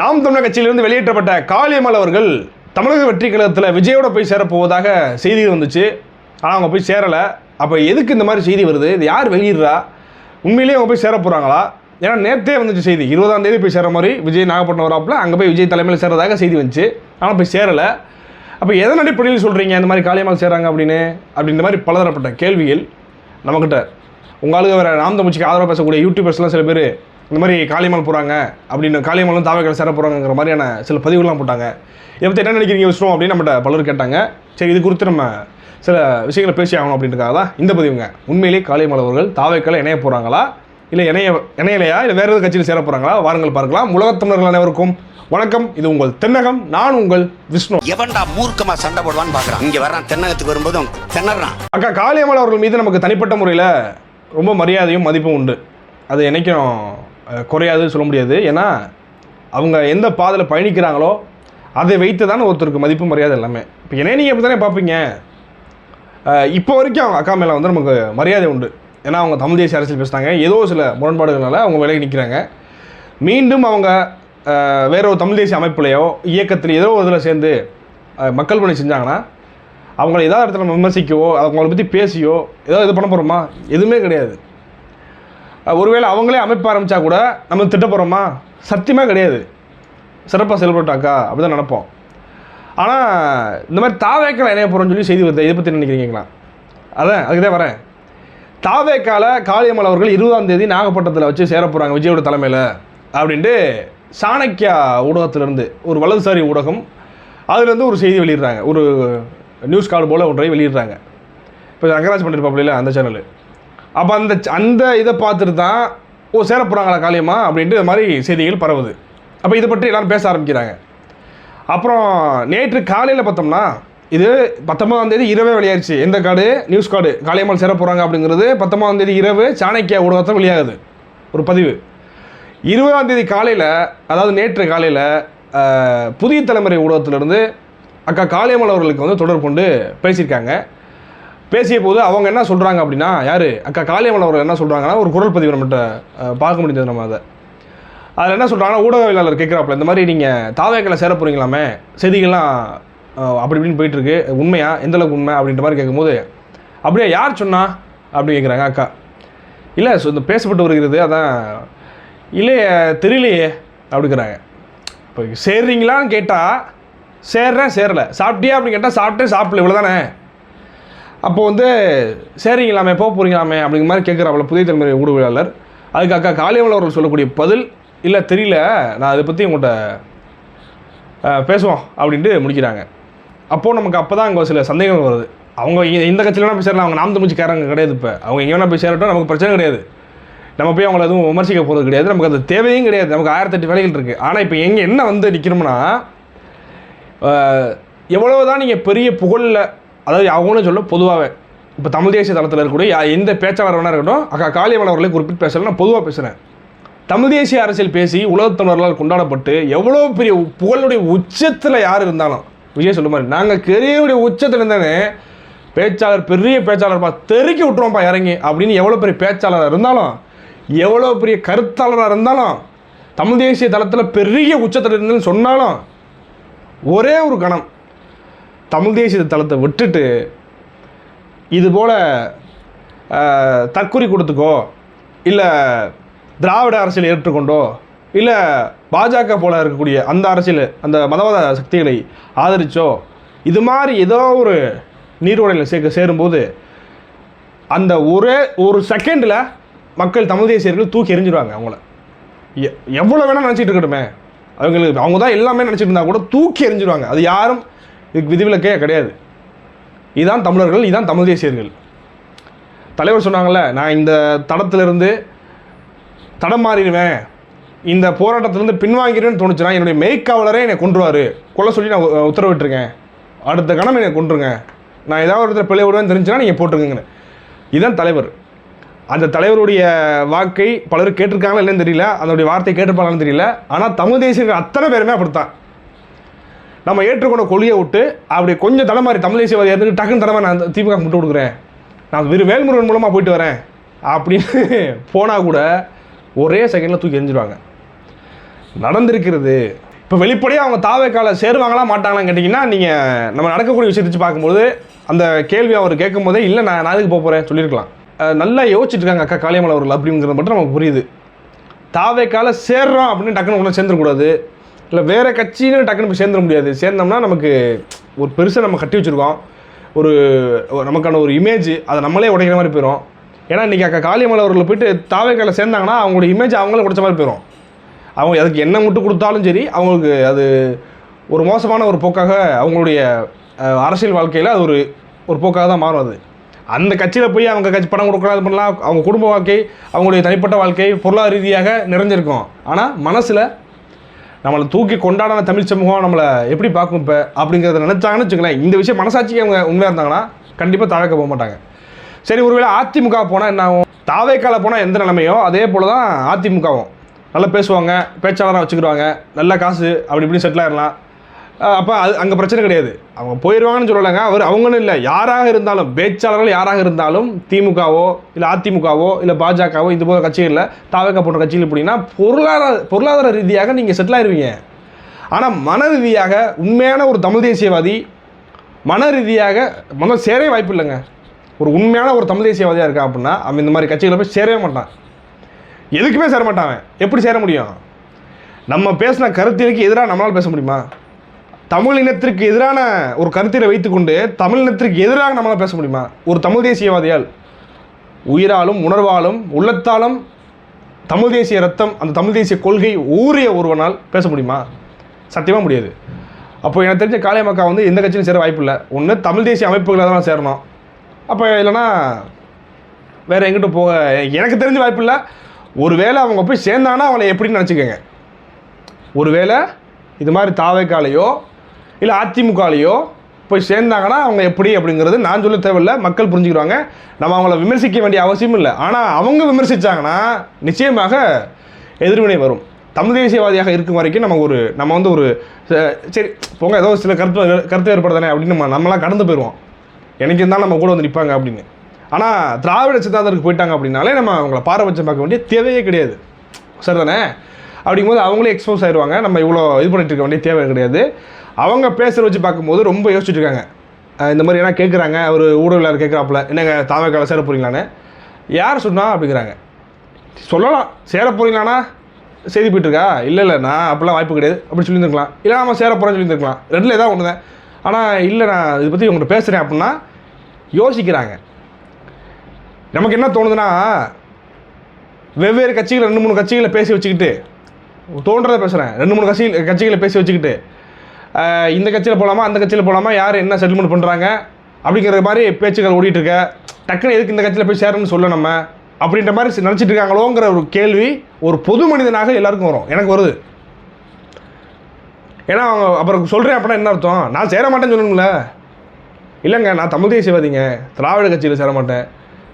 நாம் தமிழர் கட்சியிலிருந்து வெளியேற்றப்பட்ட காளியம்மாள் அவர்கள் தமிழக வெற்றி கழகத்தில் விஜயோட போய் சேரப்போவதாக செய்தி வந்துச்சு. ஆனால் அவங்க போய் சேரலை. அப்போ எதுக்கு இந்த மாதிரி செய்தி வருது? இது யார் வெளியிடுறா? உண்மையிலேயே அவங்க போய் சேர போகிறாங்களா ஏன்னா நேற்றே வந்துச்சு செய்தி. இருபதாம் தேதி போய் சேர மாதிரி விஜய் நாகப்பட்டினம் வராப்புல அங்கே போய் விஜய் தலைமையில் சேரதாக செய்தி வந்துச்சு. ஆனால் போய் சேரலை. அப்போ எதன் அடிப்படையில் சொல்கிறீங்க இந்த மாதிரி காளியம்மாள் சேராங்க அப்படின்னு அப்படின்ற மாதிரி பலதரப்பட்ட கேள்விகள் நம்மக்கிட்ட உங்களுக்கு ஆளுங்க வேறு நாம் தமிழ்ச்சிக்கு ஆதரவாக பேசக்கூடிய யூடியூபர்ஸ்லாம் சில பேர் இந்த மாதிரி காளியம்மாள் போகிறாங்க அப்படின்னு காளியம்மாளும் தாவக்கள் சேர போகிறாங்கிற மாதிரியான சில பதிவுகள்லாம் போட்டாங்க. இதை பற்றி என்ன நினைக்கிறீங்க விஷ்ணு அப்படின்னு நம்மகிட்ட பலர் கேட்டாங்க. சரி இது குறித்து நம்ம சில விஷயங்களை பேசி ஆகணும் அப்படின்றக்காக தான் இந்த பதிவுங்க. உண்மையிலேயே காளியம்மாள் அவர்கள் தாவைக்கால இணைய போகிறாங்களா இல்லை இணைய இணையலையா? இல்லை வேறு எதாவது கட்சியில் சேர போகிறாங்களா வாருங்கள் பார்க்கலாம். உலகத்தமிழர்கள் அனைவருக்கும் வணக்கம். இது உங்கள் தென்னகம் நான் உங்கள் விஷ்ணு. எவன்டா மூர்க்கமா சண்டை போடுவான்னு பாக்குறான். இங்க வர்றான் தென்னகத்துக்கு வரும்போதும் திணறான். அக்கா காளியம்மாள் அவர்கள் மீது நமக்கு தனிப்பட்ட முறையில் ரொம்ப மரியாதையும் மதிப்பும் உண்டு. அது என்னைக்கும் குறையாதுன்னு சொல்ல முடியாது. ஏன்னா அவங்க எந்த பாதையில் பயணிக்கிறாங்களோ அதை வைத்து தான் ஒருத்தருக்கு மதிப்பு மரியாதை எல்லாமே. இப்போ என்னைய நீங்கள் அப்படி தானே பார்ப்பீங்க இப்போ வரைக்கும் அவங்க அக்கா மேலே வந்து நமக்கு மரியாதை உண்டு. ஏன்னா அவங்க தமிழ் தேசிய அரசியல் பேசுனாங்க. ஏதோ சில முரண்பாடுகளால் அவங்க விலகி நிற்கிறாங்க மீண்டும் அவங்க வேற ஒரு தமிழ் தேசிய அமைப்புலையோ இயக்கத்தில் ஏதோ ஒரு இதில் சேர்ந்து மக்கள் பணி செஞ்சாங்கன்னா அவங்கள ஏதாவது இடத்துல நம்ம விமர்சிக்கவோ அவங்கள பற்றி பேசியோ ஏதோ இது பண்ண போகிறோமா எதுவுமே கிடையாது. ஒருவேளை அவங்களே அமைப்பு ஆரம்பித்தா கூட நம்ம திட்ட போகிறோமா சத்தியமாக கிடையாது. சிறப்பாக செயல்பட்டாக்கா அப்படி தான் நினப்போம். ஆனால் இந்த மாதிரி தாவேக்கால இணைய போகிறோம்னு சொல்லி செய்தி வருது. இதை பற்றி நினைக்கிறீங்களா அதான் அதுக்கு தான் வரேன். தாவேக்கால காளியம்மாள் அவர்கள் இருபதாம் தேதி நாகப்பட்டினத்தில் வச்சு சேர போகிறாங்க விஜயோட தலைமையில் அப்படின்ட்டு சாணக்கியா ஊடகத்திலேருந்து ஒரு வலதுசாரி ஊடகம் அதுலேருந்து ஒரு செய்தி வெளியிடுறாங்க. ஒரு நியூஸ் கார்டு போல் ஒன்றை வெளியிடுறாங்க. இப்போ ரங்கராஜ் பண்ணியிருப்பாப்பில்ல அந்த சேனல் அப்போ அந்த அந்த இதை பார்த்துட்டு தான் ஓ சேர போகிறாங்களா காளியம்மா அப்படின்ட்டு இது மாதிரி செய்திகள் பரவுது. அப்போ இதை பற்றி எல்லாரும் பேச ஆரம்பிக்கிறாங்க. அப்புறம் நேற்று காலையில் பார்த்தோம்னா இது பத்தொன்பதாம் தேதி இரவே வெளியாயிருச்சு. எந்த கார்டு நியூஸ் கார்டு காளியம்மாள் சேர போகிறாங்க அப்படிங்கிறது பத்தொன்பதாம் தேதி இரவு சாணக்கியா ஊடகத்தில் வெளியாகுது. ஒரு பதிவு. இருபதாம் தேதி காலையில் அதாவது நேற்று காலையில் புதிய தலைமுறை ஊடகத்திலிருந்து அக்கா காளியம்மாள் அவர்களுக்கு வந்து தொடர்பு கொண்டு பேசியிருக்காங்க. பேசிய போது அவங்க என்ன சொல்கிறாங்க அப்படின்னா யார்? அக்கா காளியம்மன் அவர்கள் என்ன சொல்கிறாங்கன்னா ஒரு குரல் பதிவு நம்மகிட்ட பார்க்க முடிஞ்சது நம்ம அதை. அதில் என்ன சொல்கிறாங்கன்னா ஊடகவியலாளர் கேட்குறாப்புல இந்த மாதிரி நீங்கள் தாவேக்கில் சேர போகிறீங்களாமே செய்திகள்லாம் அப்படி இப்படின்னு போயிட்டுருக்கு. உண்மையா? எந்தளவுக்கு உண்மை? அப்படின்ற மாதிரி கேட்கும்போது அப்படியே யார் சொன்னா? அப்படின்னு கேட்குறாங்க அக்கா. இல்லை ஸோ இந்த பேசப்பட்டு வருகிறது அதான் இல்லையே தெரியலையே அப்படிங்கிறாங்க. இப்போ சேர்றீங்களான்னு கேட்டால் சேர்றேன் சேரலை. சாப்பிட்டியா அப்படின்னு கேட்டால் சாப்பிட்டே சாப்பிடல இவ்வளோ தானே அப்போ வந்து சரிங்களாமே போக போகிறீங்களாமே அப்படிங்கிற மாதிரி கேட்குறாப்புல புதிய தலைமுறை ஊடகவியலாளர். அதுக்கு அக்கா காளியம்மாள் அவர்கள் சொல்லக்கூடிய பதில் இல்லை தெரியல நான் அதை பற்றி உங்கள்கிட்ட பேசுவோம் அப்படின்ட்டு முடிக்கிறாங்க. அப்போது நமக்கு அப்போ தான் அங்கே சில சந்தேகங்கள் வருது. அவங்க இந்த கட்சியில் வேணால் போய் சேரலாம் அவங்க நாம் தமிழ்ச்சிக்காரங்க கிடையாது இப்போ. அவங்க எங்கே வேணால் போய் சேரட்டும் நமக்கு பிரச்சனை கிடையாது. நம்ம போய் அவங்கள எதுவும் விமர்சிக்க போகிறது கிடையாது. நமக்கு அது தேவையும் கிடையாது. நமக்கு ஆயிரத்தெட்டு வேலைகள் இருக்குது ஆனால் இப்போ எங்கே என்ன வந்து நிற்கிறோம்னா எவ்வளோ தான் நீங்கள் பெரிய புகழில் அதாவது அவங்களும் சொல்ல பொதுவாகவே இப்போ தமிழ் தேசிய தளத்தில் இருக்கக்கூடிய யா- எந்த பேச்சாளர் வேணா இருக்கட்டும் அக்கா காளியம்மன் அவர்களை குறிப்பிட்டு பேசல நான் பொதுவாக பேசுகிறேன் தமிழ் தேசிய அரசியல் பேசி உலகத்தமிழர்களால் கொண்டாடப்பட்டு எவ்வளோ பெரிய புகழுடைய உச்சத்தில் யார் இருந்தாலும் விஜய் சொல்ல மாதிரி நாங்கள் கெரியருடைய உச்சத்தில் இருந்தானே பேச்சாளர் பெரிய பேச்சாளர்ப்பா தெருக்கி விட்டுருவோம்ப்பா இறங்கி. அப்படின்னு எவ்வளோ பெரிய பேச்சாளராக இருந்தாலும் எவ்வளோ பெரிய கருத்தாளராக இருந்தாலும் தமிழ் தேசிய தளத்தில் பெரிய உச்சத்தில் இருந்துன்னு சொன்னாலும் ஒரே ஒரு கணம். தமிழ் தேசிய தளத்தை விட்டுட்டு இது போல் தற்குறி கொடுத்துக்கோ இல்லை திராவிட அரசியல் ஏற்றுக்கொண்டோ இல்லை பாஜக போல இருக்கக்கூடிய அந்த அரசியல் அந்த மதவாத சக்திகளை ஆதரித்தோ இது மாதிரி ஏதோ ஒரு நீர்வடையில் சேர்க்க சேரும்போது அந்த ஒரே ஒரு செகண்டில் மக்கள் தமிழ் தேசியர்கள் தூக்கி எறிஞ்சிடுவாங்க அவங்கள. எ- எவ்வளோ வேணால் நினச்சிட்டு இருக்கட்டுமே. அவங்களுக்கு அவங்க தான் எல்லாமே நினச்சிட்டு இருந்தால் கூட தூக்கி எறிஞ்சிடுவாங்க அது யாரும் இதுக்கு விதிவிலக்கே கிடையாது. இதுதான் தமிழர்கள் இதுதான் தமிழ் தேசியர்கள். தலைவர் சொன்னாங்கள்ல நான் இந்த தடத்திலிருந்து தடம் மாறிடுவேன். இந்த போராட்டத்திலேருந்து பின்வாங்கிறேன்னு தோணுச்சுன்னா என்னுடைய மெய்க்காவலரே என்னை கொன்றுவார். கொல்ல சொல்லி நான் உ- உத்தரவிட்டிருக்கேன். அடுத்த கணம் என்னை கொண்டுருங்க நான் ஏதாவது ஒரு இடத்துல பிள்ளை விடுவேன்னு தெரிஞ்சுன்னா நீங்கள் போட்டுருங்கன்னு. இதுதான் தலைவர். அந்த தலைவருடைய வாக்கை பலர் கேட்டிருக்காங்களா இல்லைன்னு தெரியல. அதனுடைய வார்த்தை கேட்டிருப்பாங்களான்னு தெரியல. ஆனால் தமிழ் தேசியர்கள் அத்தனை பேருமே அப்படித்தான். நம்ம ஏற்றுக்கொண்ட கொள்கையை விட்டு அப்படி கொஞ்சம் தலைமாறி தமிழ் தேசியவாதி இருந்து டக்குன்னு தலைமை நான் திமுக முட்டு கொடுக்குறேன். நான் வெறும் வேல்முருகன் மூலமாக போயிட்டு வரேன். அப்படின்னு போனால் கூட ஒரே செகண்டில் தூக்கி எரிஞ்சிடுவாங்க நடந்திருக்கிறது. இப்போ வெளிப்படையாக அவங்க தாவேக்கால சேருவாங்களா மாட்டாங்களான்னு கேட்டிங்கன்னா நீங்கள் நம்ம நடக்கக்கூடிய விஷயத்தை பார்க்கும்போது அந்த கேள்வி அவர் கேட்கும் போதே இல்லை நான் நான் எதுக்கு போக போகிறேன் சொல்லியிருக்கலாம். நல்லா யோசிச்சுட்டு இருக்காங்க அக்கா காளியம்மாள் அவர்கள் அப்படிங்கிறத மட்டும் நமக்கு புரியுது. தாவேக்கால சேர்றோம் அப்படின்னு டக்குன்னு உடனே சேர்ந்துடக்கூடாது. இல்லை வேறு கட்சின்னு டக்குன்னு போய் சேர்ந்துட முடியாது. சேர்ந்தோம்னா நமக்கு ஒரு பெருசாக நம்ம கட்டி வச்சுருக்கோம். ஒரு ஒரு நமக்கான ஒரு இமேஜ் அதை நம்மளே உடைக்கிற மாதிரி போயிடும் ஏன்னா இன்றைக்கி அக்கா காளியம்மாள் அவர்கள் போயிட்டு தாவேக்கால சேர்ந்தாங்கன்னா அவங்களோட இமேஜ் அவங்களே உடைச்ச மாதிரி போயிடும் அவங்க அதுக்கு என்ன முட்டு கொடுத்தாலும் சரி அவங்களுக்கு அது ஒரு மோசமான ஒரு போக்காக அவங்களுடைய அரசியல் வாழ்க்கையில் அது ஒரு ஒரு போக்காக தான் மாறும் அது. அந்த கட்சியில் போய் அவங்க கட்சி பணம் கொடுக்கலாம் அது பண்ணலாம். அவங்க குடும்ப வாழ்க்கை அவங்களுடைய தனிப்பட்ட வாழ்க்கை பொருளாதார ரீதியாக நிறைஞ்சிருக்கும். ஆனால் மனசில் நம்மளை தூக்கி கொண்டாடின தமிழ் சமூகம் நம்மளை எப்படி பார்க்கும் இப்போ அப்படிங்கிறத நினச்சாங்கன்னு வச்சுக்கலேன் இந்த விஷயம் மனசாட்சிக்கு அவங்க உண்மையாக இருந்தாங்கன்னா கண்டிப்பாக தாவேக்க போக மாட்டாங்க. சரி ஒருவேளை அதிமுக போனால் என்ன ஆகும்? தாவேக்கால போனால் எந்த நிலைமையோ அதே போல் தான் அதிமுகவும். நல்லா பேசுவாங்க பேச்சாளராக வச்சுக்கிடுவாங்க நல்ல காசு அப்படி இப்படி செட்டில் ஆயிடலாம் அப்போ அது அங்கே பிரச்சனை கிடையாது. அவங்க போயிடுவாங்கன்னு சொல்லலைங்க. அவர் அவங்களும் இல்லை. யாராக இருந்தாலும் பேச்சாளர்கள் யாராக இருந்தாலும் திமுகவோ இல்லை அதிமுகவோ இல்லை பாஜகவோ இது போல கட்சிகளில் தாவக போன்ற கட்சிகள் இப்படின்னா பொருளாதார பொருளாதார ரீதியாக நீங்கள் செட்டில் ஆயிடுவீங்க ஆனால் மன ரீதியாக உண்மையான ஒரு தமிழ் தேசியவாதி மன ரீதியாக முதல் சேரவே வாய்ப்பு இல்லைங்க. ஒரு உண்மையான ஒரு தமிழ் தேசியவாதியாக இருக்கா அப்படின்னா அவன் இந்த மாதிரி கட்சிகளை போய் சேரவே மாட்டான். எதுக்குமே சேர மாட்டான் அவன். எப்படி சேர முடியும்? நம்ம பேசின கருத்திற்கு எதிராக நம்மளால் பேச முடியுமா? தமிழ் இனத்திற்கு எதிரான ஒரு கருத்தினை வைத்துக்கொண்டு தமிழ் இனத்திற்கு எதிராக நம்மளால் பேச முடியுமா? ஒரு தமிழ் தேசியவாதியால். உயிராலும் உணர்வாலும் உள்ளத்தாலும் தமிழ் தேசிய ரத்தம் அந்த தமிழ் தேசிய கொள்கை ஊறிய ஒருவனால் பேச முடியுமா? சத்தியமாக முடியாது. அப்போ எனக்கு தெரிஞ்ச காளியம்மாக்கா வந்து எந்த கட்சியும் சேர வாய்ப்பு இல்லை. ஒன்று தமிழ் தேசிய அமைப்புகளை தான் சேரணும். அப்போ இல்லைன்னா வேறு எங்கிட்ட போக எனக்கு தெரிஞ்ச வாய்ப்பு இல்லை. ஒருவேளை அவங்க போய் சேர்ந்தாங்கன்னா அவங்கள எப்படின்னு நினச்சிக்கோங்க. ஒருவேளை இது மாதிரி தாவைக்காலையோ இல்லை அதிமுகலையோ போய் சேர்ந்தாங்கன்னா அவங்க எப்படி அப்படிங்கிறது நான் சொல்ல தேவையில்ல. மக்கள் புரிஞ்சுக்கிறாங்க. நம்ம அவங்கள விமர்சிக்க வேண்டிய அவசியம் இல்லை. ஆனால் அவங்க விமர்சித்தாங்கன்னா நிச்சயமாக எதிர்வினை வரும். தமிழ் தேசியவாதியாக இருக்கும் வரைக்கும் நம்ம ஒரு நம்ம வந்து ஒரு சரி போங்க ஏதோ சில கருத்து கருத்து ஏற்படுதானே அப்படின்னு நம்ம நம்மளாம் கடந்து போயிடுவோம் எனக்கு இருந்தாலும் நம்ம கூட வந்து நிற்பாங்க அப்படின்னு. ஆனால் திராவிட சித்தாந்தத்துக்கு போயிட்டாங்க அப்படின்னாலே நம்ம அவங்கள பாரபட்சம் பார்க்க வேண்டிய தேவையே கிடையாது. சரிதானே? அப்படிங்கும்போது அவங்களே எக்ஸ்போஸ் ஆயிடுவாங்க நம்ம இவ்வளோ இது பண்ணிட்டு இருக்க வேண்டிய தேவை கிடையாது. அவங்க பேசுகிற வச்சு பார்க்கும்போது ரொம்ப யோசிச்சுட்டு இருக்காங்க. இந்த மாதிரி என்ன கேட்குறாங்க ஒரு ஊடகங்களார் கேட்குறாப்புல என்னங்க தாவக்கால சேர போகிறீங்களான்னு யார் சொன்னா அப்படிங்கிறாங்க. சொல்லலாம். சேர போகிறீங்களாண்ணா செய்தி போயிட்டுருக்கா இல்லை இல்லை நான் அப்படிலாம் வாய்ப்பு கிடையாது. அப்படி சொல்லியிருந்துருக்கலாம். இல்லை நம்ம சேர போகிறேன்னு சொல்லியிருந்துருக்கலாம். ரெண்டில் ஏதாவது ஒன்று தான் ஆனால் இல்லை நான் இதை பற்றி உங்கள்கிட்ட பேசுகிறேன் அப்படின்னா யோசிக்கிறாங்க. நமக்கு என்ன தோணுதுன்னா வெவ்வேறு கட்சிகள் ரெண்டு மூணு கட்சிகளை பேசி வச்சுக்கிட்டு தோன்றதை பேசுகிறேன் ரெண்டு மூணு கட்சி கட்சிகளை பேசி வச்சுக்கிட்டு இந்த கட்சியில் போகலாமா அந்த கட்சியில் போகலாமா யார் என்ன செட்டில்மெண்ட் பண்ணுறாங்க அப்படிங்கிற மாதிரி பேச்சுக்கள் ஓடிட்டுருக்க டக்குன்னு எதுக்கு இந்த கட்சியில் போய் சேரணும்னு சொல்ல நம்ம? அப்படின்ற மாதிரி நினச்சிட்டு இருக்காங்களோங்கிற ஒரு கேள்வி ஒரு பொது மனிதனாக எல்லாருக்கும் வரும். எனக்கு வருது. ஏன்னா அவங்க அப்புறம் சொல்கிறேன் அப்படின்னா என்ன அர்த்தம்? நான் சேர மாட்டேன்னு சொல்லணும்ல. இல்லைங்க நான் தமிழ் தேசியவாதிங்க. திராவிட கட்சியில் சேர மாட்டேன்.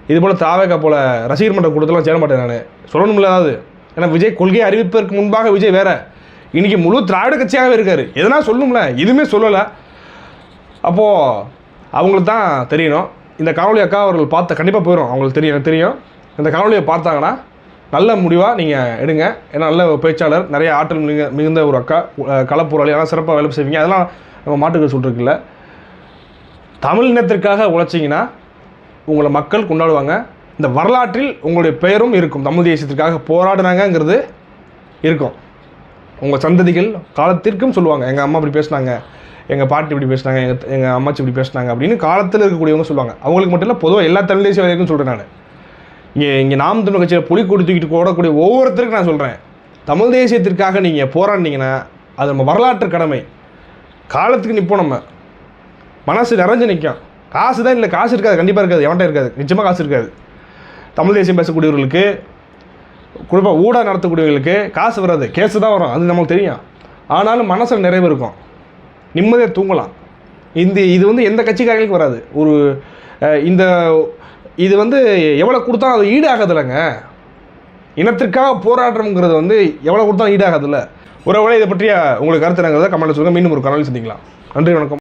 இது போல் திராவிக போல் ரசிகர் மன்ற கூட்டத்தில் சேர மாட்டேன் நான். சொல்லணும்ல ஏதாவது. ஏன்னா விஜய் கொள்கையை அறிவிப்பதற்கு முன்பாக விஜய் வேறு. இன்னைக்கு முழு திராவிட கட்சியாகவே இருக்காரு. எதனா சொல்லணும்ல எதுவுமே சொல்லலை. அப்போது அவங்களுக்கு தான் தெரியணும். இந்த காணொலி அக்கா அவர்கள் பார்த்த கண்டிப்பாக போயிடும் அவங்களுக்கு தெரியும் எனக்கு தெரியும். இந்த காணொலியை பார்த்தாங்கன்னா நல்ல முடிவாக நீங்கள் எடுங்க. ஏன்னா நல்ல பேச்சாளர் நிறைய ஆற்றல் மிக மிகுந்த ஒரு அக்கா. களப்போராளி அதெல்லாம் சிறப்பாக வேலை செய்வீங்க. அதெல்லாம் நம்ம மாட்டுக்கள் சொல்லிருக்குல்ல தமிழ் இனத்திற்காக உழைச்சிங்கன்னா உங்களை மக்கள் கொண்டாடுவாங்க. இந்த வரலாற்றில் உங்களுடைய பெயரும் இருக்கும். தமிழ் தேசியத்திற்காக போராடினாங்கங்கிறது இருக்கும். உங்கள் சந்ததிகள் காலத்திற்கும் சொல்லுவாங்க எங்கள் அம்மா இப்படி பேசுனாங்க எங்கள் பாட்டி இப்படி பேசுனாங்க எங்கள் எங்கள் அம்மாச்சி இப்படி பேசுனாங்க அப்படின்னு காலத்தில் இருக்கக்கூடியவங்க சொல்லுவாங்க. அவங்களுக்கு மட்டும் இல்லை பொதுவாக எல்லா தமிழ் தேசியவாதிகளுக்கும் சொல்கிறேன் நான். இங்கே இங்கே நாம் தமிழ் கட்சியில் புலி கொடி தூக்கிட்டு ஓடக்கூடிய ஒவ்வொருத்தருக்கும் நான் சொல்கிறேன் தமிழ் தேசியத்திற்காக நீங்கள் போராடினீங்கன்னா அது நம்ம வரலாற்று கடமை. காலத்துக்கு நிற்போம் நம்ம. மனசு நிறைஞ்சு நிற்கும் காசு தான் இல்லை காசு இருக்காது கண்டிப்பாக இருக்காது எவன்கிட்ட இருக்காது. நிச்சயமாக காசு இருக்காது. தமிழ் தேசியம் பேசக்கூடியவர்களுக்கு குறிப்பாக ஊடகம் நடத்தக்கூடியவங்களுக்கு காசு வராது கேஸு தான் வரும் அது நமக்கு தெரியும். ஆனாலும் மனசில் நிறைவு இருக்கும். நிம்மதியாக தூங்கலாம். இந்த இது வந்து எந்த கட்சிக்காரங்களுக்கும் வராது. ஒரு இந்த இது வந்து எவ்வளோ கொடுத்தா அது ஈடாகதில்லைங்க இனத்திற்காக போராட்டம்ங்கிறது வந்து எவ்வளோ கொடுத்தா ஒரு ஒருவேளை இதை பற்றிய உங்களுக்கு கருத்து என்னங்கிறத கமெண்ட்டில் சொல்லுங்கள் மீண்டும் ஒரு கனவில் சந்திக்கலாம். நன்றி வணக்கம்.